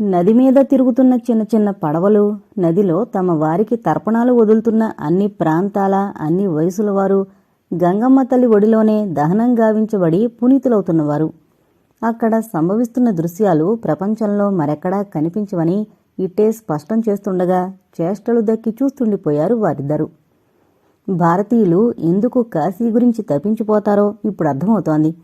నది మీద తిరుగుతున్న చిన్న చిన్న పడవలు నదిలో తమ వారికి తర్పణాలు వదులుతున్న అన్ని ప్రాంతాల అన్ని వయసుల వారు గంగమ్మ తల్లి ఒడిలోనే దహనం గావించబడి పునీతులవుతున్నవారు. అక్కడ సంభవిస్తున్న దృశ్యాలు ప్రపంచంలో మరెక్కడా కనిపించవని ఇట్టే స్పష్టం చేస్తుండగా చేష్టలు దక్కి చూస్తుండిపోయారు వారిద్దరూ. భారతీయులు ఎందుకు కాశీ గురించి తప్పించిపోతారో ఇప్పుడు అర్థమవుతోంది.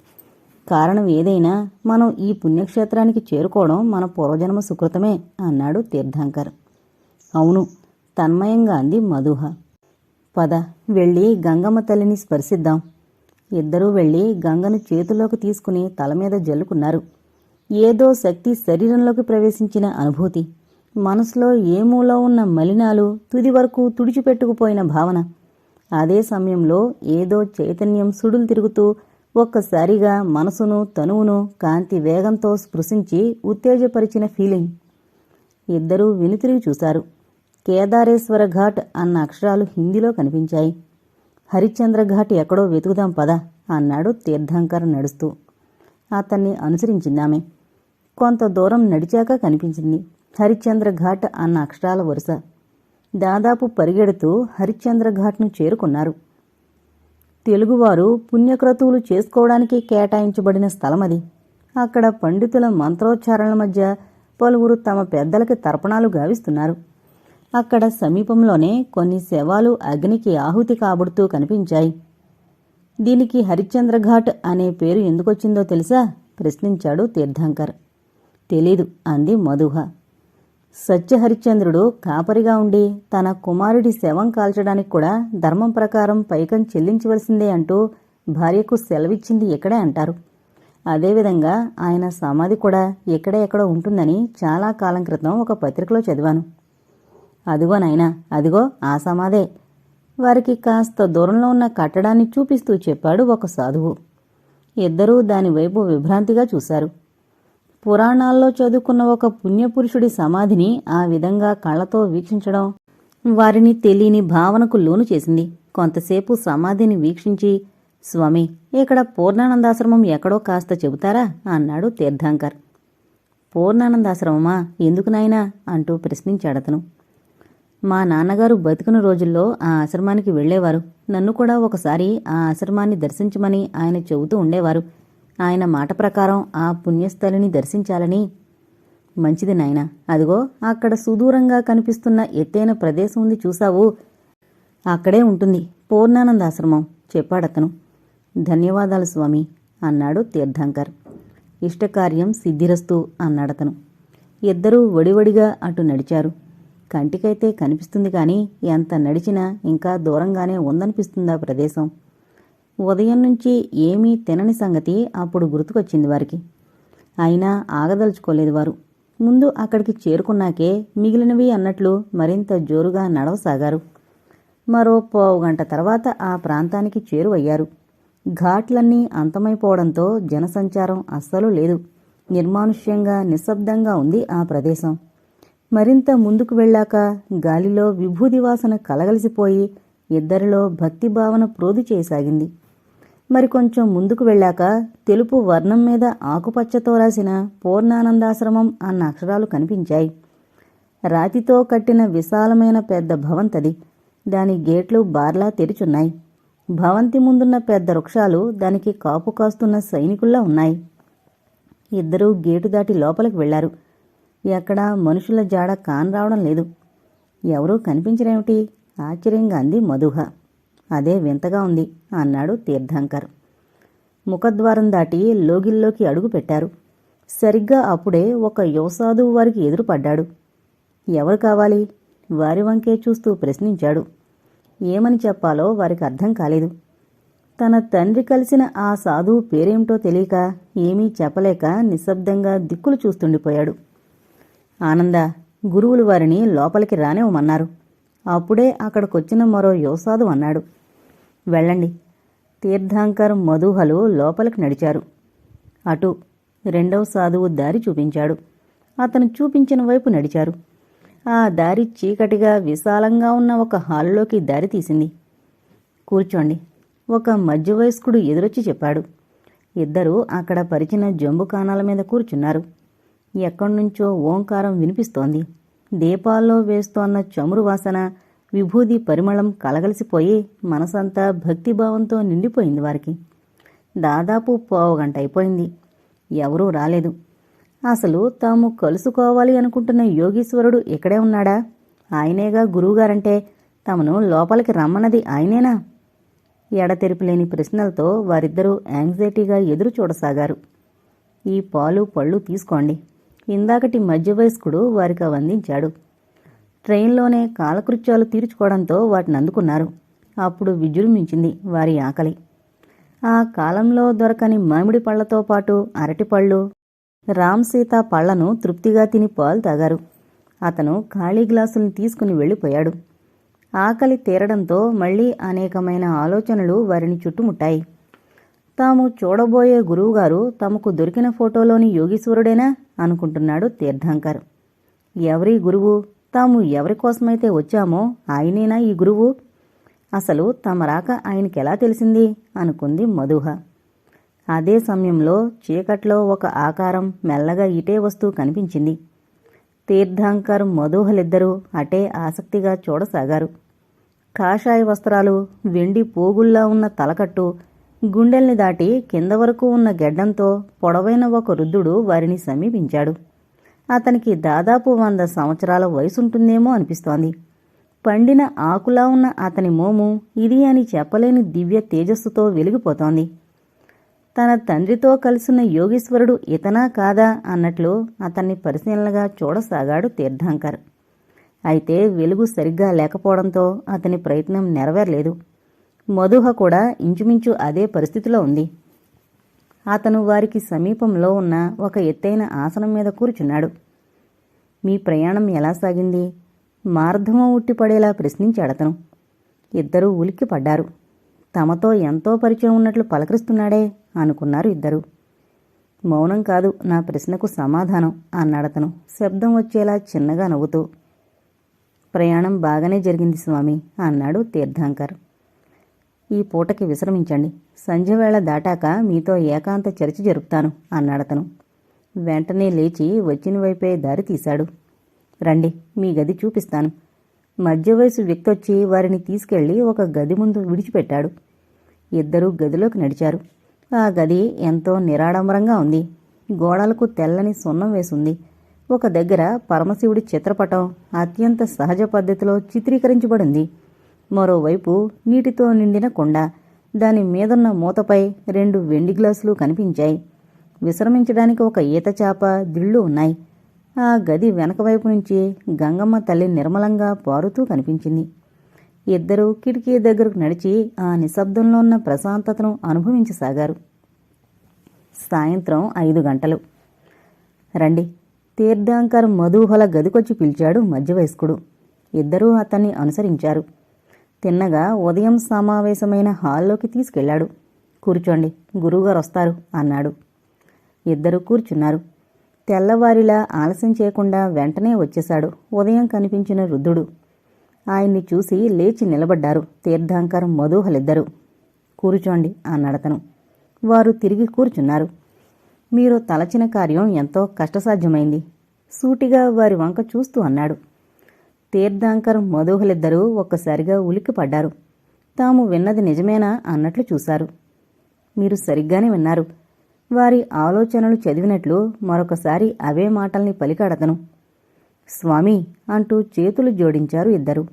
కారణం ఏదైనా మనం ఈ పుణ్యక్షేత్రానికి చేరుకోవడం మన పూర్వజన్మ సుకృతమే అన్నాడు తీర్థంకర్. అవును తన్మయంగా అంది మధుహ. పద వెళ్ళి గంగమ్మ తల్లిని స్పర్శిద్దాం. ఇద్దరూ వెళ్ళి గంగను చేతుల్లోకి తీసుకుని తల మీద జల్లుకున్నారు. ఏదో శక్తి శరీరంలోకి ప్రవేశించిన అనుభూతి. మనసులో ఏ మూలో ఉన్న మలినాలు తుది వరకు తుడిచిపెట్టుకుపోయిన భావన. అదే సమయంలో ఏదో చైతన్యం సుడులు తిరుగుతూ ఒక్కసారిగా మనసును తనువును కాంతి వేగంతో స్పృశించి ఉత్తేజపరిచిన ఫీలింగ్. ఇద్దరూ వెనుతిరిగి చూశారు. కేదారేశ్వర ఘాట్ అన్న అక్షరాలు హిందీలో కనిపించాయి. హరిశ్చంద్ర ఘాట్ ఎక్కడో వెతుకుదాం పద అన్నాడు తీర్థంకర్ నడుస్తూ. అతన్ని అనుసరించిందామె. కొంత దూరం నడిచాక కనిపించింది హరిశ్చంద్ర ఘాట్ అన్న అక్షరాల వరుస. దాదాపు పరిగెడుతూ హరిశ్చంద్ర ఘాట్ను చేరుకున్నారు. తెలుగువారు పుణ్యక్రతువులు చేసుకోవడానికి కేటాయించబడిన స్థలమది. అక్కడ పండితుల మంత్రోచ్చారణల మధ్య పలువురు తమ పెద్దలకి తర్పణాలు గావిస్తున్నారు. అక్కడ సమీపంలోనే కొన్ని శవాలు అగ్నికి ఆహుతి కాబడుతూ కనిపించాయి. దీనికి హరిశ్చంద్ర ఘాట్ అనే పేరు ఎందుకొచ్చిందో తెలుసా? ప్రశ్నించాడు తీర్థంకర్. తెలీదు అంది మధుహ. సత్యహరిశ్చంద్రుడు కాపరిగా ఉండి తన కుమారుడి శవం కాల్చడానికి కూడా ధర్మం ప్రకారం పైకం చెల్లించవలసిందే అంటూ భార్యకు సెలవిచ్చింది ఇక్కడే అంటారు. అదేవిధంగా ఆయన సమాధి కూడా ఎక్కడే ఎక్కడో ఉంటుందని చాలా కాలం క్రితం ఒక పత్రికలో చదివాను. అదిగో నాయనా అదిగో ఆ సమాధే. వారికి కాస్త దూరంలో ఉన్న కట్టడాన్ని చూపిస్తూ చెప్పాడు ఒక సాధువు. ఇద్దరూ దానివైపు విభ్రాంతిగా చూశారు. పురాణాల్లో చదువుకున్న ఒక పుణ్యపురుషుడి సమాధిని ఆ విధంగా కళ్ళతో వీక్షించడం వారిని తెలియని భావనకు లోను చేసింది. కొంతసేపు సమాధిని వీక్షించి స్వామి ఇక్కడ పూర్ణానందాశ్రమం ఎక్కడో కాస్త చెబుతారా? అన్నాడు తీర్థాంకర్. పూర్ణానందాశ్రమమా? ఎందుకు నాయనా? అంటూ ప్రశ్నించాడతను మా నాన్నగారు బతికిన రోజుల్లో ఆ ఆశ్రమానికి వెళ్ళేవారు. నన్ను కూడా ఒకసారి ఆ ఆశ్రమాన్ని దర్శించమని ఆయన చెబుతూ ఉండేవారు. ఆయన మాట ప్రకారం ఆ పుణ్యస్థలిని దర్శించాలని. మంచిది నాయన. అదిగో అక్కడ సుదూరంగా కనిపిస్తున్న ఎత్తైన ప్రదేశం ఉంది చూసావు అక్కడే ఉంటుంది పూర్ణానందాశ్రమం చెప్పాడతను. ధన్యవాదాలు స్వామి అన్నాడు తీర్థంకర్. ఇష్టకార్యం సిద్ధిరస్తు అన్నాడతను. ఇద్దరూ వడివడిగా అటు నడిచారు. కంటికైతే కనిపిస్తుంది కానీ ఎంత నడిచినా ఇంకా దూరంగానే ఉందనిపిస్తుందా ప్రదేశం. ఉదయం నుంచి ఏమీ తినని సంగతి అప్పుడు గుర్తుకొచ్చింది వారికి. అయినా ఆగదలుచుకోలేదు వారు. ముందు అక్కడికి చేరుకున్నాకే మిగిలినవి అన్నట్లు మరింత జోరుగా నడవసాగారు. మరో పావు గంట తర్వాత ఆ ప్రాంతానికి చేరువయ్యారు. ఘాట్లన్నీ అంతమైపోవడంతో జనసంచారం అస్సలు లేదు. నిర్మానుష్యంగా నిశ్శబ్దంగా ఉంది ఆ ప్రదేశం. మరింత ముందుకు వెళ్ళాక గాలిలో విభూది వాసన కలగలిసిపోయి ఇద్దరిలో భక్తి భావన ప్రోది చేయసాగింది మరికొంచెం ముందుకు వెళ్ళాక తెలుపు వర్ణం మీద ఆకుపచ్చతో రాసిన పూర్ణానందాశ్రమం అన్న అక్షరాలు కనిపించాయి. రాతితో కట్టిన విశాలమైన పెద్ద భవంతది. దాని గేట్లు బార్లా తెరిచున్నాయి. భవంతి ముందున్న పెద్ద వృక్షాలు దానికి కాపు కాస్తున్న సైనికుల్లా ఉన్నాయి. ఇద్దరూ గేటు దాటి లోపలికి వెళ్ళారు ఎక్కడా మనుషుల జాడ కానరావడం లేదు. ఎవరూ కనిపించరేమిటి? ఆశ్చర్యంగా అంది మధుహ. అదే వింతగా ఉంది అన్నాడు తీర్థంకర్. ముఖద్వారం దాటి లోగిల్లోకి అడుగు పెట్టారు. సరిగ్గా అప్పుడే ఒక యువసాధువు వారికి ఎదురుపడ్డాడు. ఎవరు కావాలి? వారి వంకే చూస్తూ ప్రశ్నించాడు. ఏమని చెప్పాలో వారికి అర్థం కాలేదు. తన తండ్రి కలిసిన ఆ సాధువు పేరేమిటో తెలియక ఏమీ చెప్పలేక నిశ్శబ్దంగా దిక్కులు చూస్తుండిపోయాడు. ఆనంద గురువులు వారిని లోపలికి రానివ్వమన్నారు. అప్పుడే అక్కడికొచ్చిన మరో యువసాధు అన్నాడు. వెళ్ళండి. తీర్థాంకర్ మధుహలు లోపలికి నడిచారు. అటు రెండవ సాధువు దారి చూపించాడు. అతను చూపించిన వైపు నడిచారు. ఆ దారి చీకటిగా విశాలంగా ఉన్న ఒక హాలులోకి దారి తీసింది. కూర్చోండి. ఒక మధ్య వయస్కుడు ఎదురొచ్చి చెప్పాడు. ఇద్దరూ అక్కడ పరిచిన జంబుకానాల మీద కూర్చున్నారు. ఎక్కడ్నుంచో ఓంకారం వినిపిస్తోంది. దీపాల్లో వేస్తోన్న చమురు వాసన విభూది పరిమళం కలగలిసిపోయి మనసంతా భక్తిభావంతో నిండిపోయింది వారికి. దాదాపు పావుగంట అయిపోయింది. ఎవరూ రాలేదు. అసలు తాము కలుసుకోవాలి అనుకుంటున్న యోగీశ్వరుడు ఇక్కడే ఉన్నాడా? ఆయనేగా గురువుగారంటే తమను లోపలికి రమ్మన్నది ఆయనేనా? ఎడతెరిపిలేని ప్రశ్నలతో వారిద్దరూ యాంగ్జైటీగా ఎదురు చూడసాగారు. ఈ పాలు పళ్ళు తీసుకోండి. ఇందాకటి మధ్య వయస్కుడు వారికి అవి అందించాడు ట్రైన్లోనే కాలకృత్యాలు తీర్చుకోవడంతో వాటిని అందుకున్నారు. అప్పుడు విజృంభించింది వారి ఆకలి. ఆ కాలంలో దొరకని మామిడి పళ్ళతో పాటు అరటిపళ్ళు రామ్ సీత పళ్ళను తృప్తిగా తిని పాలు తాగారు. అతను ఖాళీ గ్లాసుల్ని తీసుకుని వెళ్ళిపోయాడు. ఆకలి తీరడంతో మళ్ళీ అనేకమైన ఆలోచనలు వారిని చుట్టుముట్టాయి. తాము చూడబోయే గురువుగారు తమకు దొరికిన ఫోటోలోని యోగీశ్వరుడేనా అనుకుంటున్నాడు తీర్థంకర్. ఎవరి గురువు? తాము ఎవరి కోసమైతే వచ్చామో ఆయనేనా ఈ గురువు? అసలు తమ రాక ఆయనకెలా తెలిసింది? అనుకుంది మధుహ. అదే సమయంలో చీకట్లో ఒక ఆకారం మెల్లగా ఇటే వస్తూ కనిపించింది. తీర్థంకర్ మధుహలిద్దరూ అటే ఆసక్తిగా చూడసాగారు. కాషాయ వస్త్రాలు వెండి పోగుల్లా ఉన్న తలకట్టు గుండెల్ని దాటి కింద వరకు ఉన్న గెడ్డంతో పొడవైన ఒక వృద్ధుడు వారిని సమీపించాడు. అతనికి దాదాపు వంద సంవత్సరాల వయసుంటుందేమో అనిపిస్తోంది. పండిన ఆకులా ఉన్న అతని మోము ఇది అని చెప్పలేని దివ్య తేజస్సుతో వెలిగిపోతోంది. తన తండ్రితో కలిసిన యోగీశ్వరుడు ఇతనా కాదా అన్నట్లు అతన్ని పరిశీలనగా చూడసాగాడు తీర్థంకర్. అయితే వెలుగు సరిగ్గా లేకపోవడంతో అతని ప్రయత్నం నెరవేరలేదు. మధుహ కూడా ఇంచుమించు అదే పరిస్థితిలో ఉంది. అతను వారికి సమీపంలో ఉన్న ఒక ఎత్తైన ఆసనం మీద కూర్చున్నాడు. మీ ప్రయాణం ఎలా సాగింది? మార్ధమం ఉట్టిపడేలా ప్రశ్నించాడతను ఇద్దరూ ఉలిక్కి పడ్డారు. తమతో ఎంతో పరిచయం ఉన్నట్లు పలకరిస్తున్నాడే అనుకున్నారు ఇద్దరు. మౌనం కాదు నా ప్రశ్నకు సమాధానం అన్నాడతను శబ్దం వచ్చేలా చిన్నగా నవ్వుతూ. ప్రయాణం బాగానే జరిగింది స్వామి అన్నాడు తీర్థాంకర్. ఈ పూటకి విశ్రమించండి. సంధ్యవేళ దాటాక మీతో ఏకాంత చర్చ జరుపుతాను అన్నాడతను. వెంటనే లేచి వచ్చిన వైపే దారి తీశాడు. రండి మీ గది చూపిస్తాను. మధ్య వయసు వ్యక్తి వచ్చి వారిని తీసుకెళ్ళి ఒక గది ముందు విడిచిపెట్టాడు. ఇద్దరూ గదిలోకి నడిచారు. ఆ గది ఎంతో నిరాడంబరంగా ఉంది. గోడలకు తెల్లని సున్నం వేసుంది. ఒక దగ్గర పరమశివుడి చిత్రపటం అత్యంత సహజ పద్ధతిలో చిత్రీకరించబడింది. మరోవైపు నీటితో నిండిన కొండ దాని మీదున్న మూతపై రెండు వెండి గ్లాసులు కనిపించాయి. విశ్రమించడానికి ఒక ఈత చాప దిళ్ళు ఉన్నాయి. ఆ గది వెనక వైపు నుంచి గంగమ్మ తల్లి నిర్మలంగా పారుతూ కనిపించింది. ఇద్దరూ కిటికీ దగ్గరకు నడిచి ఆ నిశ్శబ్దంలో ఉన్న ప్రశాంతతను అనుభవించసాగారు. సాయంత్రం ఐదు గంటలు. రండి. తీర్థాంకర్ మధుహల గదికొచ్చి పిలిచాడు మధ్యవయస్కుడు. ఇద్దరూ అతన్ని అనుసరించారు. తిన్నగా ఉదయం సమావేశమైన హాల్లోకి తీసుకెళ్ళాడు కూర్చోండి గురువుగారు వస్తారు అన్నాడు. ఇద్దరు కూర్చున్నారు. తెల్లవారిలా ఆలస్యం చేయకుండా వెంటనే వచ్చేశాడు ఉదయం కనిపించిన రుద్ధుడు ఆయన్ని చూసి లేచి నిలబడ్డారు. తీర్థంకర్ మధుహలిద్దరూ. కూర్చోండి అన్నాడతను. వారు తిరిగి కూర్చున్నారు. మీరు తలచిన కార్యం ఎంతో కష్టసాధ్యమైంది. సూటిగా వారి వంక చూస్తూ అన్నాడు. తీర్థాంకర్ మధుహులిద్దరూ ఒక్కసారిగా ఉలిక్కిపడ్డారు. తాము విన్నది నిజమేనా అన్నట్లు చూశారు. మీరు సరిగ్గానే విన్నారు. వారి ఆలోచనలు చదివినట్లు మరొకసారి అవే మాటల్ని పలికాడతను. స్వామి అంటూ చేతులు జోడించారు ఇద్దరు.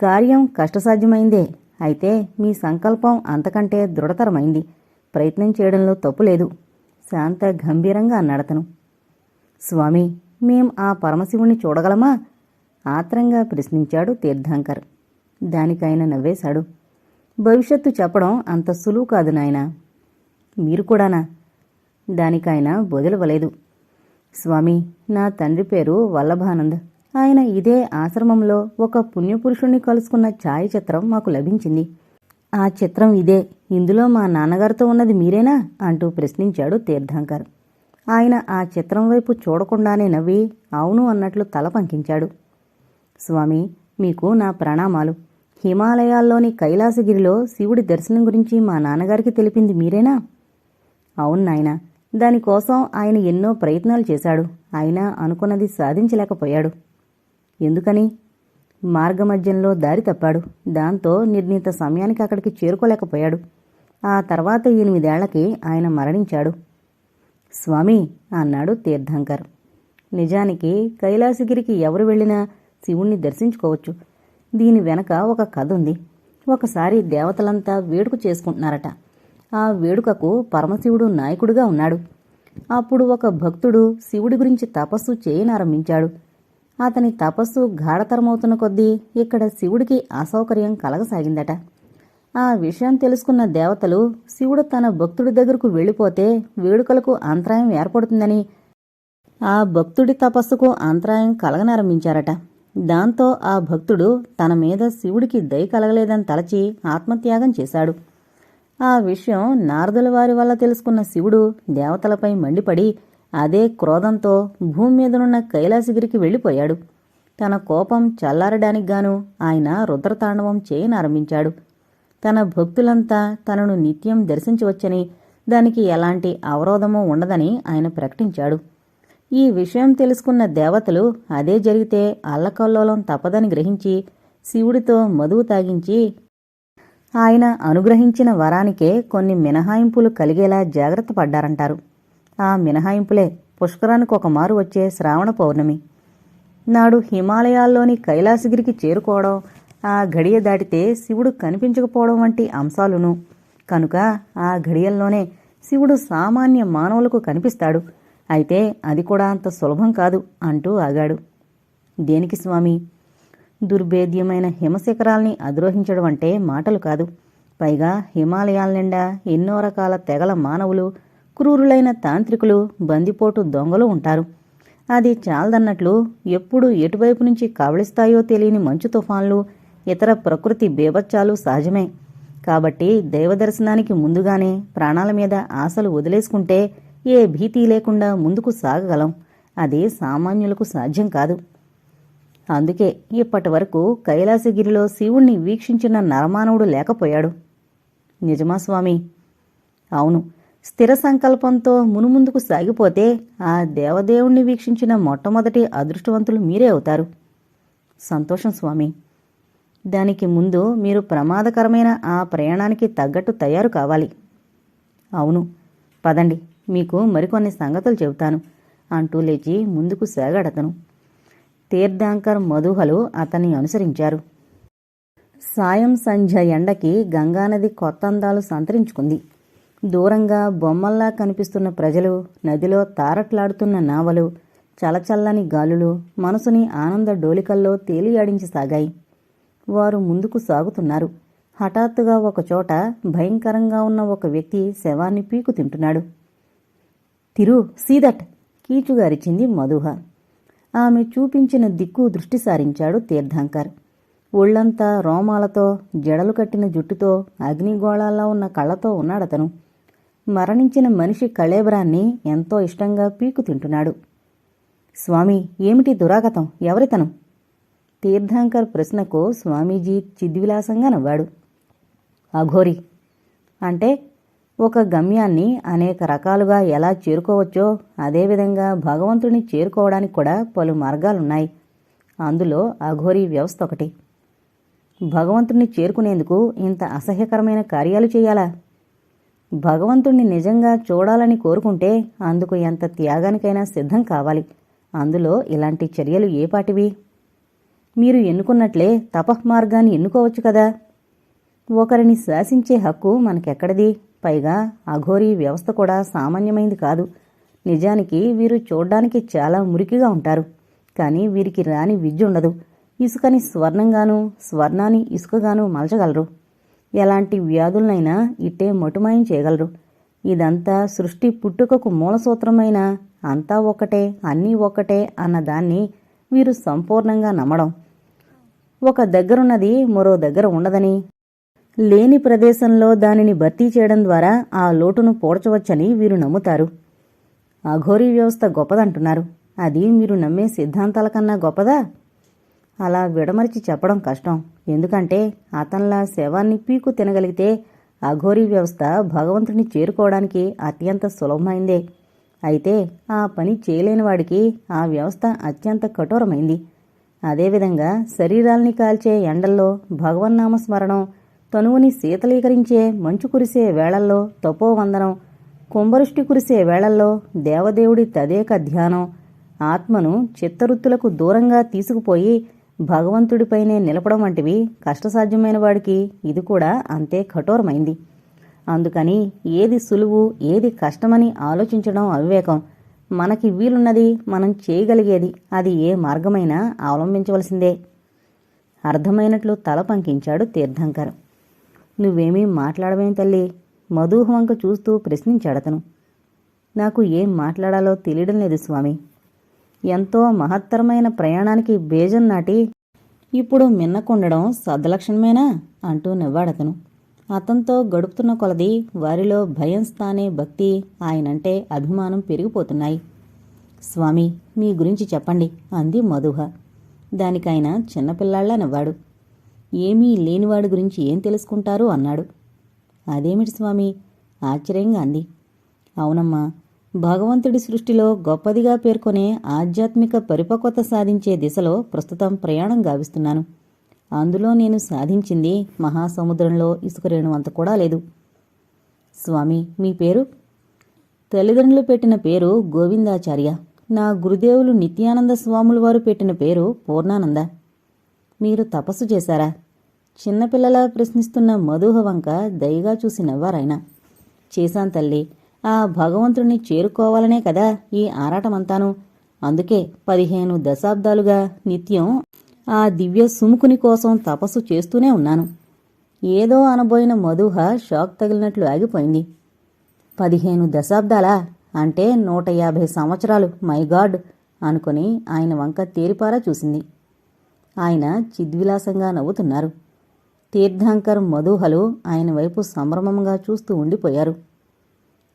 కార్యం కష్టసాధ్యమైందే. అయితే మీ సంకల్పం అంతకంటే దృఢతరమైంది. ప్రయత్నం చేయడంలో తప్పులేదు శాంత గంభీరంగా అన్నాడతను. స్వామి మేం ఆ పరమశివుణ్ణి చూడగలమా? ఆత్రంగా ప్రశ్నించాడు తీర్థంకర్. దానికైన నవ్వేశాడు. భవిష్యత్తు చెప్పడం అంత సులువు కాదు నాయనా. మీరు కూడానా? దానికాయన బొదలవలేదు స్వామి నా తండ్రి పేరు వల్లభానంద్. ఆయన ఇదే ఆశ్రమంలో ఒక పుణ్యపురుషుణ్ణి కలుసుకున్న ఛాయాచిత్రం మాకు లభించింది. ఆ చిత్రం ఇదే. ఇందులో మా నాన్నగారితో ఉన్నది మీరేనా? అంటూ ప్రశ్నించాడు తీర్థంకర్. ఆయన ఆ చిత్రం వైపు చూడకుండానే నవ్వి అవును అన్నట్లు తల పంకించాడు. స్వామి మీకు నా ప్రణామాలు. హిమాలయాల్లోని కైలాసగిరిలో శివుడి దర్శనం గురించి మా నాన్నగారికి తెలిపింది మీరేనా? అవును నాయనా. దానికోసం ఆయన ఎన్నో ప్రయత్నాలు చేశాడు. అయినా అనుకున్నది సాధించలేకపోయాడు. ఎందుకని? మార్గమధ్యంలో దారి తప్పాడు. దాంతో నిర్ణీత సమయానికి అక్కడికి చేరుకోలేకపోయాడు. ఆ తర్వాత ఎనిమిదేళ్ళకి ఆయన మరణించాడు. స్వామి అన్నాడు తీర్థంకర్. నిజానికి కైలాసగిరికి ఎవరు వెళ్ళినా శివుణ్ణి దర్శించుకోవచ్చు. దీని వెనక ఒక కథ ఉంది. ఒకసారి దేవతలంతా వేడుక చేసుకుంటున్నారట. ఆ వేడుకకు పరమశివుడు నాయకుడిగా ఉన్నాడు. అప్పుడు ఒక భక్తుడు శివుడి గురించి తపస్సు చేయనారంభించాడు. అతని తపస్సు గాఢతరమవుతున్న కొద్దీ ఇక్కడ శివుడికి అసౌకర్యం కలగసాగిందట. ఆ విషయం తెలుసుకున్న దేవతలు శివుడు తన భక్తుడి దగ్గరకు వెళ్ళిపోతే వేడుకలకు అంతరాయం ఏర్పడుతుందని ఆ భక్తుడి తపస్సుకు అంతరాయం కలగనారంభించారట. దాంతో ఆ భక్తుడు తన మీద శివుడికి దయ కలగలేదని తలచి ఆత్మత్యాగం చేశాడు. ఆ విషయం నారదుల వారి వల్ల తెలుసుకున్న శివుడు దేవతలపై మండిపడి అదే క్రోధంతో భూమి మీదనున్న కైలాసగిరికి వెళ్ళిపోయాడు. తన కోపం చల్లారడానికి గాను ఆయన రుద్రతాండవం చేయనారంభించాడు. తన భక్తులంతా తనను నిత్యం దర్శించవచ్చని దానికి ఎలాంటి అవరోధమూ ఉండదని ఆయన ప్రకటించాడు. ఈ విషయం తెలుసుకున్న దేవతలు అదే జరిగితే అల్లకల్లోలం తప్పదని గ్రహించి శివుడితో మధువు తాగించి ఆయన అనుగ్రహించిన వరానికే కొన్ని మినహాయింపులు కలిగేలా జాగ్రత్త పడ్డారంటారు. ఆ మినహాయింపులే పుష్కరానికి ఒక మారు వచ్చే శ్రావణ పౌర్ణమి. నాడు హిమాలయాల్లోని కైలాసగిరికి చేరుకోవడం ఆ గడియ దాటితే శివుడు కనిపించకపోవడం వంటి అంశాలును. కనుక ఆ గడియల్లోనే శివుడు సామాన్య మానవులకు కనిపిస్తాడు. అయితే అది కూడా అంత సులభం కాదు అంటూ ఆగాడు. దేనికి స్వామి? దుర్భేద్యమైన హిమశిఖరాల్ని అధిరోహించడం అంటే మాటలు కాదు. పైగా హిమాలయాల నిండా ఎన్నో రకాల తెగల మానవులు క్రూరులైన తాంత్రికులు బందిపోటు దొంగలు ఉంటారు. అది చాలదన్నట్లు ఎప్పుడు ఎటువైపు నుంచి కవళిస్తాయో తెలియని మంచు తుఫాన్లు ఇతర ప్రకృతి బీభత్సాలు సహజమే. కాబట్టి దైవదర్శనానికి ముందుగానే ప్రాణాల మీద ఆశలు వదిలేసుకుంటే ఏ భీతి లేకుండా ముందుకు సాగగలం. అది సామాన్యులకు సాధ్యం కాదు. అందుకే ఇప్పటి వరకు కైలాసగిరిలో శివుణ్ణి వీక్షించిన నరమానవుడు లేకపోయాడు. నిజమా స్వామి? అవును. స్థిర సంకల్పంతో మునుముందుకు సాగిపోతే ఆ దేవదేవుణ్ణి వీక్షించిన మొట్టమొదటి అదృష్టవంతులు మీరే అవుతారు. సంతోషం స్వామి. దానికి ముందు మీరు ప్రమాదకరమైన ఆ ప్రయాణానికి తగ్గట్టు తయారు కావాలి. అవును. పదండి. మీకు మరికొన్ని సంగతులు చెబుతాను అంటూ లేచి ముందుకు సాగాడతను. తీర్థాంకర్ మధుహలు అతన్ని అనుసరించారు. సాయం సంధ్య ఎండకి గంగానది కొత్త అందాలు సంతరించుకుంది. దూరంగా బొమ్మల్లా కనిపిస్తున్న ప్రజలు నదిలో తారట్లాడుతున్న నావలు చలచల్లని గాలులు మనసుని ఆనంద డోలికల్లో తేలియాడించసాగాయి వారు ముందుకు సాగుతున్నారు. హఠాత్తుగా ఒకచోట భయంకరంగా ఉన్న ఒక వ్యక్తి శవాన్ని పీకు తింటున్నాడు తిరు సీదట్ కీచుగారిచింది మధుహ. ఆమె చూపించిన దిక్కు దృష్టి సారించాడు తీర్థంకర్. ఒళ్ళంతా రోమాలతో జడలు కట్టిన జుట్టుతో అగ్నిగోళాల్లో ఉన్న కళ్ళతో ఉన్నాడతను. మరణించిన మనిషి కళేబరాన్ని ఎంతో ఇష్టంగా పీకు తింటున్నాడు. స్వామి ఏమిటి దురాగతం? ఎవరితను? తీర్థంకర్ ప్రశ్నకు స్వామీజీ చిద్విలాసంగా నవ్వాడు. అఘోరి. అంటే ఒక గమ్యాన్ని అనేక రకాలుగా ఎలా చేరుకోవచ్చో అదేవిధంగా భగవంతుని చేరుకోవడానికి కూడా పలు మార్గాలున్నాయి. అందులో అఘోరీ వ్యవస్థ ఒకటి. భగవంతుణ్ణి చేరుకునేందుకు ఇంత అసహ్యకరమైన కార్యాలు చేయాలా? భగవంతుణ్ణి నిజంగా చూడాలని కోరుకుంటే అందుకు ఎంత త్యాగానికైనా సిద్ధం కావాలి. అందులో ఇలాంటి చర్యలు ఏపాటివి మీరు ఎన్నుకున్నట్లే తపఃమార్గాన్ని ఎన్నుకోవచ్చు కదా. ఒకరిని శాసించే హక్కు మనకెక్కడిది? పైగా అఘోరీ వ్యవస్థ కూడా సామాన్యమైంది కాదు. నిజానికి వీరు చూడ్డానికి చాలా మురికిగా ఉంటారు. కానీ వీరికి రాని విద్య ఉండదు. ఇసుకని స్వర్ణంగాను స్వర్ణాన్ని ఇసుకగాను మలచగలరు. ఎలాంటి వ్యాధులనైనా ఇట్టే మటుమాయం చేయగలరు. ఇదంతా సృష్టి పుట్టుకకు మూలసూత్రమైన అంతా ఒక్కటే అన్నీ ఒక్కటే అన్నదాన్ని వీరు సంపూర్ణంగా నమ్మడం. ఒక దగ్గరున్నది మరో దగ్గర ఉండదని లేని ప్రదేశంలో దానిని భర్తీ చేయడం ద్వారా ఆ లోటును పోడ్చవచ్చని వీరు నమ్ముతారు. అఘోరీ వ్యవస్థ గొప్పదంటున్నారు. అది మీరు నమ్మే సిద్ధాంతాల కన్నా గొప్పదా? అలా విడమరిచి చెప్పడం కష్టం. ఎందుకంటే అతనిలా శవాన్ని పీకు తినగలిగితే అఘోరీ వ్యవస్థ భగవంతుని చేరుకోవడానికి అత్యంత సులభమైందే. అయితే ఆ పని చేయలేని వాడికి ఆ వ్యవస్థ అత్యంత కఠోరమైంది. అదేవిధంగా శరీరాల్ని కాల్చే ఎండల్లో భగవన్నామస్మరణం తనువుని శీతలీకరించే మంచు కురిసే వేళల్లో తపోవందనం కుంభరుష్టి కురిసే వేళల్లో దేవదేవుడి తదేక ధ్యానం ఆత్మను చిత్తవృత్తులకు దూరంగా తీసుకుపోయి భగవంతుడిపైనే నిలపడం వంటివి కష్టసాధ్యమైన వాడికి ఇది కూడా అంతే కఠోరమైంది. అందుకని ఏది సులువు ఏది కష్టమని ఆలోచించడం అవివేకం. మనకి వీలున్నది మనం చేయగలిగేది అది ఏ మార్గమైనా అవలంబించవలసిందే. అర్థమైనట్లు తల పంకించాడు తీర్థంకర్. నువ్వేమీ మాట్లాడవేం తల్లి? మధుహ వంక చూస్తూ ప్రశ్నించాడతను. నాకు ఏం మాట్లాడాలో తెలియడం లేదు స్వామి. ఎంతో మహత్తరమైన ప్రయాణానికి బేజం నాటి ఇప్పుడు మిన్నకుండడం సద్లక్షణమేనా అంటూ నవ్వాడతను. అతనితో గడుపుతున్న కొలది వారిలో భయం స్థానే భక్తి ఆయనంటే అభిమానం పెరిగిపోతున్నాయి. స్వామి మీ గురించి చెప్పండి అంది మధుహ. దానికైనా చిన్నపిల్లాళ్ళ నవ్వాడు. ఏమీ లేనివాడి గురించి ఏం తెలుసుకుంటారు? అన్నాడు. అదేమిటి స్వామి? ఆశ్చర్యంగా అంది. అవునమ్మా భగవంతుడి సృష్టిలో గొప్పదిగా పేర్కొనే ఆధ్యాత్మిక పరిపక్వత సాధించే దిశలో ప్రస్తుతం ప్రయాణం గావిస్తున్నాను. అందులో నేను సాధించింది మహాసముద్రంలో ఇసుక రేణువంత కూడా లేదు. స్వామి మీ పేరు? తల్లిదండ్రులు పెట్టిన పేరు గోవిందాచార్య. నా గురుదేవులు నిత్యానంద స్వాముల వారు పెట్టిన పేరు పూర్ణానంద. మీరు తపస్సు చేశారా? చిన్నపిల్లలా ప్రశ్నిస్తున్న మధుహ వంక దయగా చూసి నవ్వారాయన. చేశాం తల్లి ఆ భగవంతుడిని చేరుకోవాలనే కదా ఈ ఆరాటమంతాను. అందుకే పదిహేను దశాబ్దాలుగా నిత్యం ఆ దివ్య సుముకుని కోసం తపస్సు చేస్తూనే ఉన్నాను. ఏదో అనబోయిన మధుహ షాక్ తగిలినట్లు ఆగిపోయింది. పదిహేను దశాబ్దాలా? అంటే నూట యాభై సంవత్సరాలు మై గాడ్! అనుకుని ఆయన వంక తేరిపారా చూసింది. ఆయన చిద్విలాసంగా నవ్వుతున్నారు. తీర్థంకర్ మధుహలు ఆయన వైపు సంభ్రమంగా చూస్తూ ఉండిపోయారు.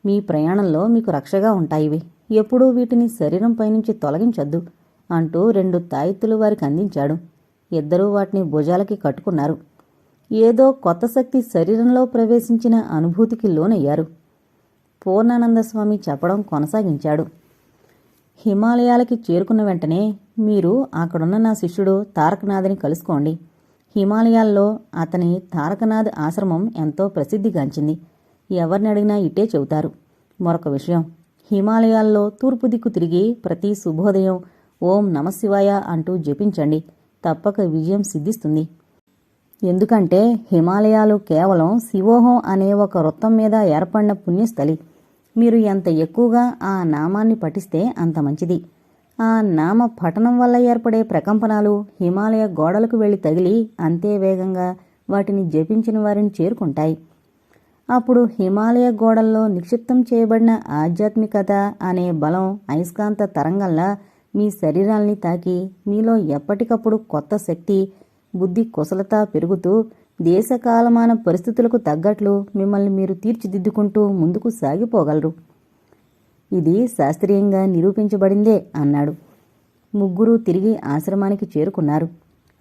మీ ప్రయాణంలో మీకు రక్షగా ఉంటాయివి ఎప్పుడూ వీటిని శరీరంపై నుంచి తొలగించొద్దు అంటూ రెండు తాయిత్తులు వారికి అందించాడు. ఇద్దరూ వాటిని భుజాలకి కట్టుకున్నారు. ఏదో కొత్త శక్తి శరీరంలో ప్రవేశించిన అనుభూతికి లోనయ్యారు. పూర్ణానందస్వామి చెప్పడం కొనసాగించాడు. హిమాలయాలకి చేరుకున్న వెంటనే మీరు అక్కడున్న నా శిష్యుడు తారకనాథ్ని కలుసుకోండి. హిమాలయాల్లో అతని తారకనాథ్ ఆశ్రమం ఎంతో ప్రసిద్ధిగాంచింది. ఎవరిని అడిగినా ఇట్టే చెబుతారు. మరొక విషయం హిమాలయాల్లో తూర్పు దిక్కు తిరిగి ప్రతి శుభోదయం ఓం నమశివాయ అంటూ జపించండి. తప్పక విజయం సిద్ధిస్తుంది. ఎందుకంటే హిమాలయాలు కేవలం శివోహం అనే ఒక వృత్తం మీద ఏర్పడిన పుణ్యస్థలి. మీరు ఎంత ఎక్కువగా ఆ నామాన్ని పఠిస్తే అంత మంచిది. ఆ నామ పఠనం వల్ల ఏర్పడే ప్రకంపనాలు హిమాలయ గోడలకు వెళ్ళి తగిలి అంతే వేగంగా వాటిని జపించిన వారిని చేరుకుంటాయి. అప్పుడు హిమాలయ గోడల్లో నిక్షిప్తం చేయబడిన ఆధ్యాత్మికత అనే బలం అయస్కాంత తరంగంలా మీ శరీరాల్ని తాకి మీలో ఎప్పటికప్పుడు కొత్త శక్తి బుద్ధి కుశలత పెరుగుతూ దేశకాలమాన పరిస్థితులకు తగ్గట్లు మిమ్మల్ని మీరు తీర్చిదిద్దుకుంటూ ముందుకు సాగిపోగలరు. ఇది శాస్త్రీయంగా నిరూపించబడిందే అన్నాడు. ముగ్గురు తిరిగి ఆశ్రమానికి చేరుకున్నారు.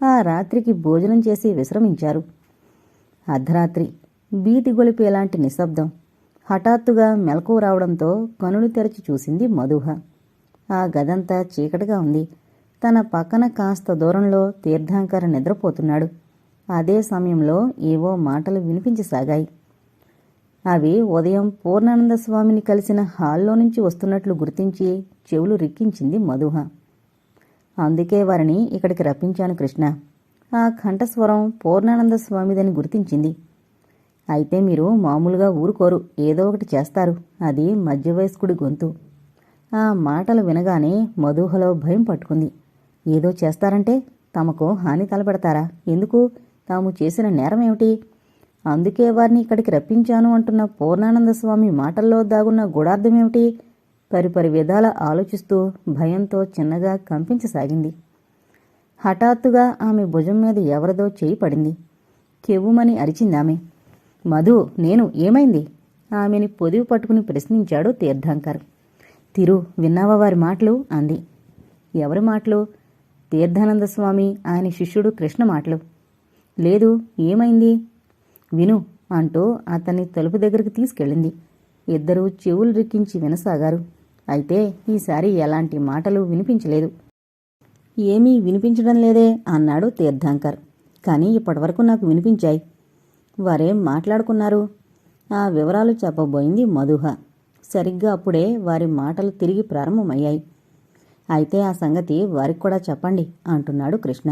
ఆ రాత్రికి భోజనం చేసి విశ్రమించారు. అర్ధరాత్రి బీతి గొలిపేలాంటి నిశ్శబ్దం హఠాత్తుగా మెలకు రావడంతో కనులు తెరచి చూసింది మధుహ. ఆ గదంతా చీకటిగా ఉంది. తన పక్కన కాస్త దూరంలో తీర్థాంకర నిద్రపోతున్నాడు. అదే సమయంలో ఏవో మాటలు వినిపించసాగాయి. అవి ఉదయం పూర్ణానంద స్వామిని కలిసిన హాల్లో నుంచి వస్తున్నట్లు గుర్తించి చెవులు రిక్కించింది మధుహ. అందుకే వారిని ఇక్కడికి రప్పించాను కృష్ణ. ఆ కంఠస్వరం పూర్ణానంద స్వామిదని గుర్తించింది. అయితే మీరు మామూలుగా ఊరుకోరు. ఏదో ఒకటి చేస్తారు. అది మధ్యవయస్కుడి గొంతు. ఆ మాటలు వినగానే మధుహలో భయం పట్టుకుంది. ఏదో చేస్తారంటే తమకు హాని తలపెడతారా? ఎందుకు? తాము చేసిన నేరం ఏమిటి అందుకే వారిని ఇక్కడికి రప్పించాను అంటున్న పూర్ణానంద స్వామి మాటల్లో దాగున్న గూఢార్థమేమిటి పరిపరి విధాల ఆలోచిస్తూ భయంతో చిన్నగా కంపించసాగింది. హఠాత్తుగా ఆమె భుజం మీద ఎవరిదో చేయి పడింది. కెవ్వుమని అరిచిందామె. మధు నేను ఏమైంది? ఆమెని పొదివి పట్టుకుని ప్రశ్నించాడు తీర్థంకర్. తిరు విన్నావా వారి మాటలు? అంది. ఎవరి మాటలు? తీర్థానంద స్వామి ఆయన శిష్యుడు కృష్ణ మాటలు. లేదు ఏమైంది? విను అంటూ అతన్ని తలుపు దగ్గరికి తీసుకెళ్ళింది. ఇద్దరూ చెవులు రిక్కించి వినసాగారు. అయితే ఈసారి ఎలాంటి మాటలు వినిపించలేదు. ఏమీ వినిపించడం లేదే అన్నాడు తీర్థాంకర్. కానీ ఇప్పటివరకు నాకు వినిపించాయి. వారేం మాట్లాడుకున్నారు. ఆ వివరాలు చెప్పబోయింది మధుహ. సరిగ్గా అప్పుడే వారి మాటలు తిరిగి ప్రారంభమయ్యాయి. అయితే ఆ సంగతి వారికి కూడా చెప్పండి అంటున్నాడు కృష్ణ.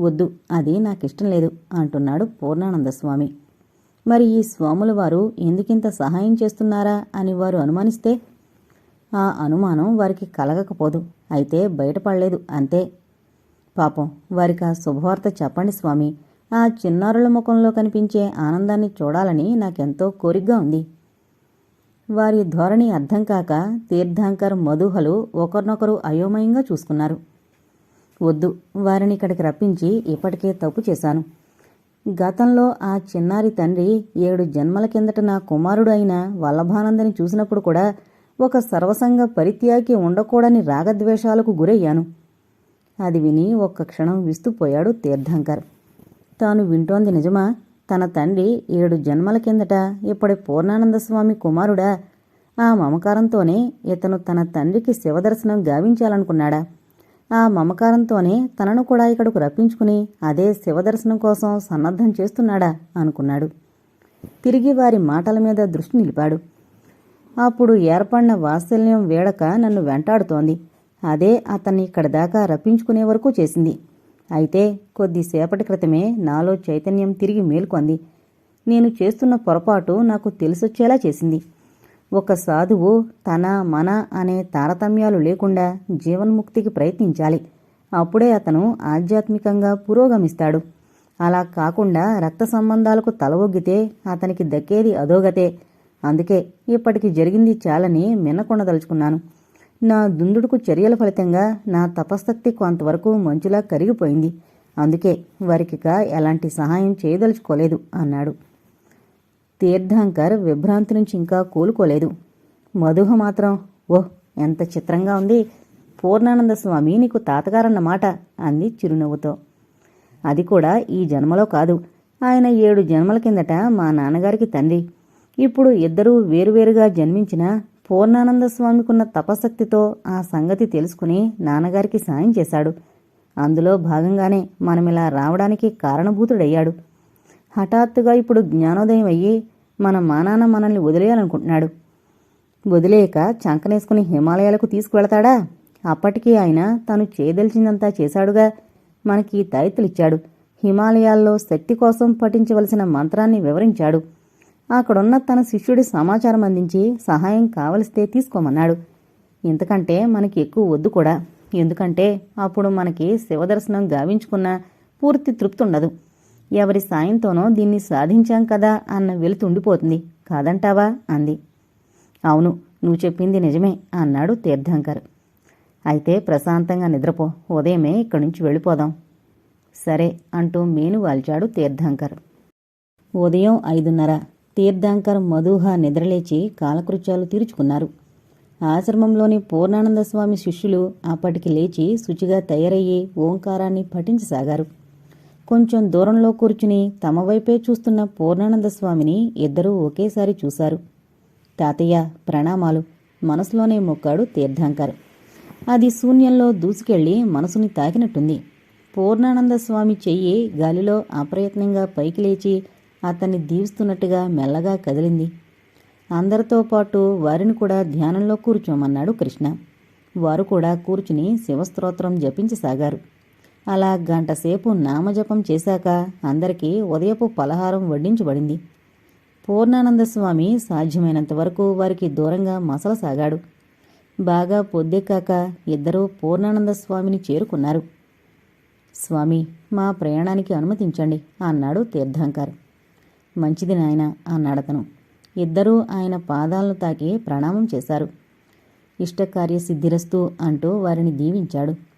వద్దు అది నాకిష్టం లేదు అంటున్నాడు పూర్ణానంద స్వామి. మరి ఈ స్వాముల వారు ఎందుకింత సహాయం చేస్తున్నారా అని వారు అనుమానిస్తే? ఆ అనుమానం వారికి కలగకపోదు అయితే బయటపడలేదు అంతే. పాపం వారికి ఆ శుభవార్త చెప్పండి స్వామి. ఆ చిన్నారుల ముఖంలో కనిపించే ఆనందాన్ని చూడాలని నాకెంతో కోరికగా ఉంది. వారి ధోరణి అర్థం కాక తీర్థంకర్ మధుహలు ఒకరినొకరు అయోమయంగా చూసుకున్నారు. వద్దు. వారిని ఇక్కడికి రప్పించి ఇప్పటికే తప్పు చేశాను. గతంలో ఆ చిన్నారి తండ్రి ఏడు జన్మల కిందట నా కుమారుడు అయిన వల్లభానందని చూసినప్పుడు కూడా ఒక సర్వసంగ పరిత్యాగి ఉండకూడని రాగద్వేషాలకు గురయ్యాను. అది విని ఒక్క క్షణం విస్తుపోయాడు తీర్థంకర్. తాను వింటోంది నిజమా? తన తండ్రి ఏడు జన్మల కిందట ఇప్పటి పూర్ణానంద స్వామి కుమారుడా. ఆ మమకారంతోనే ఇతను తన తండ్రికి శివదర్శనం గావించాలనుకున్నాడా? ఆ మమకారంతోనే తనను కూడా ఇక్కడకు రప్పించుకుని అదే శివదర్శనం కోసం సన్నద్ధం చేస్తున్నాడా అనుకున్నాడు. తిరిగి వారి మాటల మీద దృష్టి నిలిపాడు. అప్పుడు ఏర్పడిన వాత్సల్యం వేడక నన్ను వెంటాడుతోంది. అదే అతన్ని ఇక్కడ దాకా రప్పించుకునే వరకు చేసింది. అయితే కొద్దిసేపటి క్రితమే నాలో చైతన్యం తిరిగి మేల్కొంది. నేను చేస్తున్న పొరపాటు నాకు తెలిసొచ్చేలా చేసింది. ఒక సాధువు తన మన అనే తారతమ్యాలు లేకుండా జీవన్ముక్తికి ప్రయత్నించాలి. అప్పుడే అతను ఆధ్యాత్మికంగా పురోగమిస్తాడు. అలా కాకుండా రక్త సంబంధాలకు తల ఒగ్గితే అతనికి దక్కేది అధోగతే. అందుకే ఇప్పటికి జరిగింది చాలని మిన్నకొండదలుచుకున్నాను నా దుందుడుకు చర్యల ఫలితంగా నా తపశక్తి కొంతవరకు మంచులా కరిగిపోయింది. అందుకే వారికిక ఎలాంటి సహాయం చేయదలుచుకోలేదు అన్నాడు. తీర్థంకర్ విభ్రాంతి నుంచి ఇంకా కోలుకోలేదు. మధుహ మాత్రం ఓహ్ ఎంత చిత్రంగా ఉంది. పూర్ణానంద స్వామి నీకు తాతగారన్నమాట అంది చిరునవ్వుతో. అది కూడా ఈ జన్మలో కాదు. ఆయన ఏడు జన్మల కిందట మా నాన్నగారికి తండ్రి. ఇప్పుడు ఇద్దరూ వేరువేరుగా జన్మించిన పూర్ణానంద స్వామికున్న తపశక్తితో ఆ సంగతి తెలుసుకుని నాన్నగారికి సాయం చేశాడు. అందులో భాగంగానే మనమిలా రావడానికి కారణభూతుడయ్యాడు. హఠాత్తుగా ఇప్పుడు జ్ఞానోదయం అయ్యి మన మానాన్న మనల్ని వదిలేయాలనుకుంటున్నాడు. వదిలేయక చంకనేసుకుని హిమాలయాలకు తీసుకువెళతాడా? అప్పటికీ ఆయన తను చేయదలిచిందంతా చేశాడుగా. మనకి ఇచ్చాడు హిమాలయాల్లో శక్తి కోసం పఠించవలసిన మంత్రాన్ని వివరించాడు. అక్కడున్న తన శిష్యుడి సమాచారం అందించి సహాయం కావలిస్తే తీసుకోమన్నాడు. ఇంతకంటే మనకి ఎక్కువ వద్దు కూడా. ఎందుకంటే అప్పుడు మనకి శివదర్శనం గావించుకున్న పూర్తి తృప్తి ఉండదు. ఎవరి సాయంతోనో దీన్ని సాధించాం కదా అన్న వెలుతుండిపోతుంది కాదంటావా? అంది. అవును నువ్వు చెప్పింది నిజమే అన్నాడు తీర్థంకర్. అయితే ప్రశాంతంగా నిద్రపో ఉదయమే ఇక్కడి నుంచి వెళ్ళిపోదాం. సరే అంటూ మేను వాల్చాడు తీర్థంకర్. ఉదయం ఐదున్నర తీర్థంకర్ మధుహ నిద్రలేచి కాలకృత్యాలు తీర్చుకున్నారు. ఆశ్రమంలోని పూర్ణానంద స్వామి శిష్యులు అప్పటికి లేచి శుచిగా తయారయ్యి ఓంకారాన్ని పఠించసాగారు. కొంచెం దూరంలో కూర్చుని తమ వైపే చూస్తున్న పూర్ణానంద స్వామిని ఇద్దరూ ఒకేసారి చూశారు. తాతయ్య ప్రణామాలు. మనసులోనే మొక్కాడు తీర్థంకర్. అది శూన్యంలో దూసుకెళ్ళి మనసుని తాకినట్టుంది. పూర్ణానంద స్వామి చెయ్యి గాలిలో అప్రయత్నంగా పైకి లేచి అతన్ని దీవిస్తున్నట్టుగా మెల్లగా కదిలింది. అందరితో పాటు వారిని కూడా ధ్యానంలో కూర్చోమన్నాడు కృష్ణ. వారు కూడా కూర్చుని శివస్తోత్రం జపించసాగారు. అలా గంటసేపు నామజపం చేశాక అందరికీ ఉదయపు పలహారం వడ్డించబడింది. పూర్ణానంద స్వామి సాధ్యమైనంత వరకు వారికి దూరంగా మసలసాగాడు బాగా పొద్దెక్కాక ఇద్దరూ పూర్ణానంద స్వామిని చేరుకున్నారు. స్వామి మా ప్రయాణానికి అనుమతించండి అన్నాడు తీర్థంకర్. మంచిది నాయన అన్నాడతను. ఇద్దరూ ఆయన పాదాలను తాకి ప్రణామం చేశారు. ఇష్టకార్య సిద్ధిరస్తు అంటూ వారిని దీవించాడు.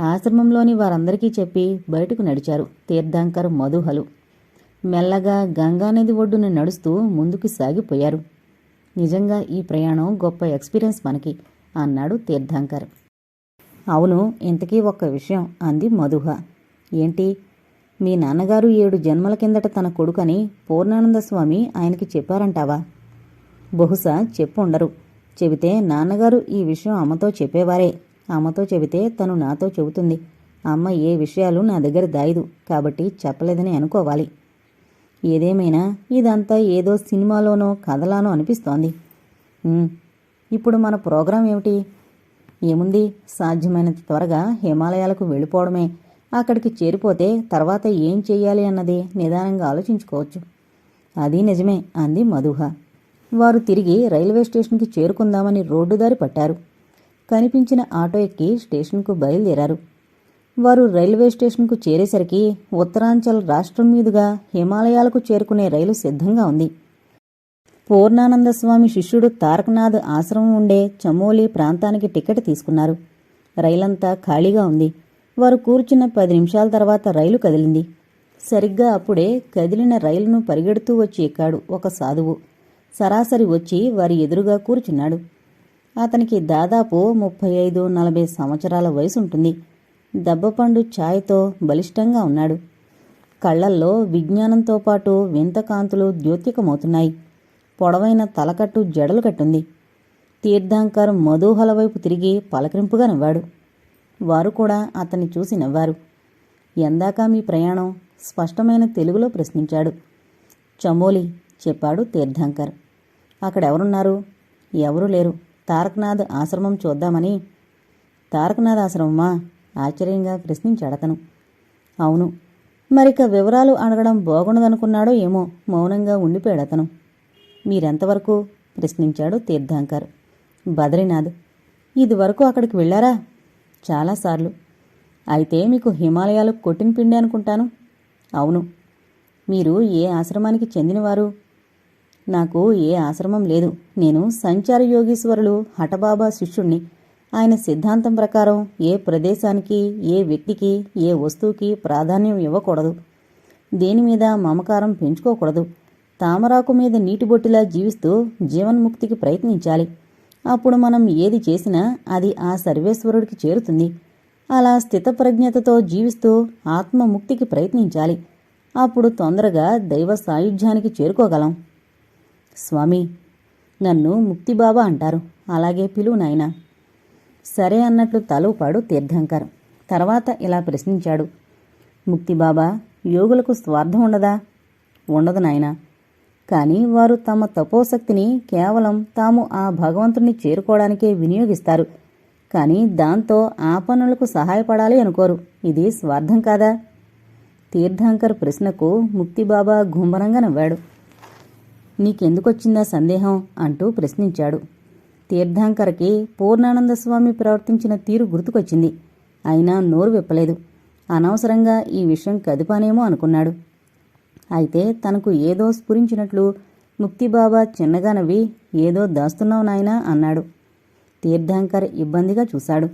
ఆశ్రమంలోని వారందరికీ చెప్పి బయటకు నడిచారు తీర్థంకర్ మధుహలు. మెల్లగా గంగానది ఒడ్డున నడుస్తూ ముందుకు సాగిపోయారు. నిజంగా ఈ ప్రయాణం గొప్ప ఎక్స్పీరియన్స్ మనకి అన్నాడు తీర్థంకర్. అవును ఇంతకీ ఒక్క విషయం అంది మధుహ. ఏంటి? మీ నాన్నగారు ఏడు జన్మల కిందట తన కొడుకని పూర్ణానంద స్వామి ఆయనకి చెప్పారంటావా? బహుశా చెప్పుండరు. చెబితే నాన్నగారు ఈ విషయం అమ్మతో చెప్పేవారే. అమ్మతో చెబితే తను నాతో చెబుతుంది. అమ్మ ఏ విషయాలు నా దగ్గర దాయదు కాబట్టి చెప్పలేదని అనుకోవాలి. ఏదేమైనా ఇదంతా ఏదో సినిమాలోనో కథలానో అనిపిస్తోంది. ఇప్పుడు మన ప్రోగ్రాం ఏమిటి? ఏముంది? సాధ్యమైనంత త్వరగా హిమాలయాలకు వెళ్ళిపోవడమే. అక్కడికి చేరిపోతే తర్వాత ఏం చేయాలి అన్నది నిదానంగా ఆలోచించుకోవచ్చు. అది నిజమే అంది మధుహ. వారు తిరిగి రైల్వే స్టేషన్కి చేరుకుందామని రోడ్డు దారి పట్టారు. కనిపించిన ఆటో ఎక్కి స్టేషన్కు బయలుదేరారు. వారు రైల్వే స్టేషన్కు చేరేసరికి ఉత్తరాంచల్ రాష్ట్రం మీదుగా హిమాలయాలకు చేరుకునే రైలు సిద్ధంగా ఉంది. పూర్ణానంద స్వామి శిష్యుడు తారకనాథ్ ఆశ్రమం ఉండే చమోలి ప్రాంతానికి టికెట్ తీసుకున్నారు. రైలంతా ఖాళీగా ఉంది. వారు కూర్చున్న పది నిమిషాల తర్వాత రైలు కదిలింది. సరిగ్గా అప్పుడే కదిలిన రైలును పరిగెడుతూ వచ్చి ఎక్కాడు ఒక సాధువు. సరాసరి వచ్చి వారి ఎదురుగా కూర్చున్నాడు. అతనికి దాదాపు ముప్పై ఐదు నలభై సంవత్సరాల వయసు ఉంటుంది దెబ్బపండు ఛాయ్తో బలిష్టంగా ఉన్నాడు. కళ్ళల్లో విజ్ఞానంతో పాటు వింత కాంతులు ద్యోత్యకమవుతున్నాయి. పొడవైన తలకట్టు జడలు కట్టుంది. తీర్థాంకర్ మధుహల వైపు తిరిగి పలకరింపుగా నవ్వాడు. వారు కూడా అతన్ని చూసి నవ్వారు. ఎందాక మీ ప్రయాణం స్పష్టమైన తెలుగులో ప్రశ్నించాడు. చమోలి చెప్పాడు తీర్థాంకర్. అక్కడెవరున్నారు? ఎవరూ లేరు. తారకనాథ్ ఆశ్రమం చూద్దామని. తారకనాథ్ ఆశ్రమమా? ఆశ్చర్యంగా ప్రశ్నించాడతను. అవును. మరిక వివరాలు అడగడం బాగుండదనుకున్నాడో ఏమో మౌనంగా ఉండిపోయాడతను. మీరెంతవరకు? ప్రశ్నించాడు తీర్థాంకర్. బద్రీనాథ్. ఇదివరకు అక్కడికి వెళ్ళారా? చాలాసార్లు. అయితే మీకు హిమాలయాలు కొట్టిన పిండి అనుకుంటాను. అవును. మీరు ఏ ఆశ్రమానికి చెందినవారు? నాకు ఏ ఆశ్రమం లేదు. నేను సంచార యోగీశ్వరులు హఠబాబా శిష్యుణ్ణి. ఆయన సిద్ధాంతం ప్రకారం ఏ ప్రదేశానికి ఏ వ్యక్తికి ఏ వస్తువుకి ప్రాధాన్యం ఇవ్వకూడదు. దేని మీద మమకారం పెంచుకోకూడదు. తామరాకు మీద నీటి బొట్టిలా జీవిస్తూ జీవన్ముక్తికి ప్రయత్నించాలి. అప్పుడు మనం ఏది చేసినా అది ఆ సర్వేశ్వరుడికి చేరుతుంది. అలా స్థితప్రజ్ఞతతో జీవిస్తూ ఆత్మముక్తికి ప్రయత్నించాలి. అప్పుడు తొందరగా దైవ సాయుధ్యానికి చేరుకోగలం. స్వామి నన్ను ముక్తిబాబా అంటారు. అలాగే పిలువు నాయనా. సరే అన్నట్లు తలూపాడు తీర్థంకర్. తర్వాత ఇలా ప్రశ్నించాడు. ముక్తిబాబా యోగులకు స్వార్థం ఉండదా? ఉండదు నాయనా. కానీ వారు తమ తపోశక్తిని కేవలం తాము ఆ భగవంతుణ్ణి చేరుకోవడానికే వినియోగిస్తారు. కానీ దాంతో ఆ పనులకు సహాయపడాలి అనుకోరు. ఇది స్వార్థం కాదా? తీర్థంకర్ ప్రశ్నకు ముక్తిబాబా గుంభనంగా నవ్వాడు. నీకెందుకొచ్చిందా సందేహం? అంటూ ప్రశ్నించాడు. తీర్థంకర్కి పూర్ణానంద స్వామి ప్రవర్తించిన తీరు గుర్తుకొచ్చింది. అయినా నోరు విప్పలేదు. అనవసరంగా ఈ విషయం కదిపానేమో అనుకున్నాడు. అయితే తనకు ఏదో స్ఫురించినట్లు ముక్తిబాబా చిన్నగా నవ్వి ఏదో దాస్తున్నావు నాయనా అన్నాడు. తీర్థంకర్ ఇబ్బందిగా చూశాడు.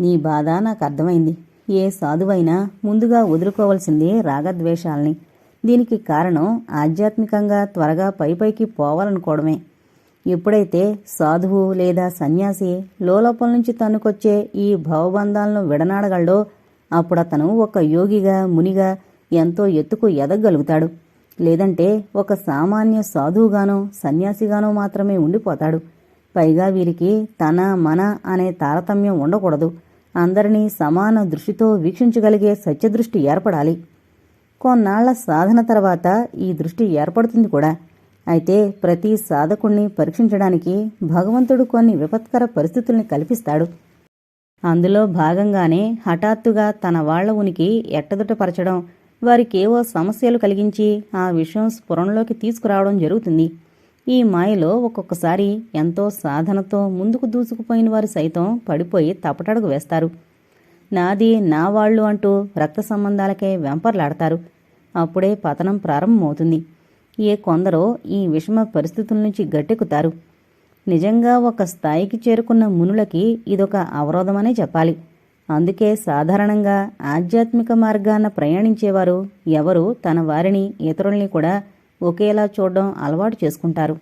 నీ బాధ నాకు అర్థమైంది ఏ సాధువైనా ముందుగా వదులుకోవలసిందే రాగద్వేషాల్ని. దీనికి కారణం ఆధ్యాత్మికంగా త్వరగా పైపైకి పోవాలనుకోవడమే. ఎప్పుడైతే సాధువు లేదా సన్యాసి లోలోపల నుంచి తనుకొచ్చే ఈ భవబంధాలను విడనాడగలడో అప్పుడు ఒక యోగిగా మునిగా ఎంతో ఎత్తుకు ఎదగలుగుతాడు లేదంటే ఒక సామాన్య సాధువుగానో సన్యాసిగానో మాత్రమే ఉండిపోతాడు. పైగా వీరికి తన మన అనే తారతమ్యం ఉండకూడదు. అందరినీ సమాన దృష్టితో వీక్షించగలిగే సత్యదృష్టి ఏర్పడాలి. కొన్నాళ్ళ సాధన తర్వాత ఈ దృష్టి ఏర్పడుతుంది కూడా. అయితే ప్రతి సాధకుణ్ణి పరీక్షించడానికి భగవంతుడు కొన్ని విపత్కర పరిస్థితుల్ని కల్పిస్తాడు. అందులో భాగంగానే హఠాత్తుగా తన వాళ్ళ ఉనికి ఎట్టదుటపరచడం వారికేవో సమస్యలు కలిగించి ఆ విషయం స్ఫురణలోకి తీసుకురావడం జరుగుతుంది. ఈ మాయలో ఒక్కొక్కసారి ఎంతో సాధనతో ముందుకు దూసుకుపోయిన వారు సైతం పడిపోయి తపటడుగు వేస్తారు. నాది నా వాళ్ళు అంటూ రక్త సంబంధాలకే వెంపర్లాడతారు అప్పుడే పతనం ప్రారంభమవుతుంది. ఏ కొందరో ఈ విషమ పరిస్థితుల నుంచి గట్టెక్కుతారు. నిజంగా ఒక స్థాయికి చేరుకున్న మునులకి ఇదొక అవరోధమనే చెప్పాలి. అందుకే సాధారణంగా ఆధ్యాత్మిక మార్గాన ప్రయాణించేవారు ఎవరు తన వారిని ఇతరుల్ని కూడా ఒకేలా చూడడం అలవాటు చేసుకుంటారు.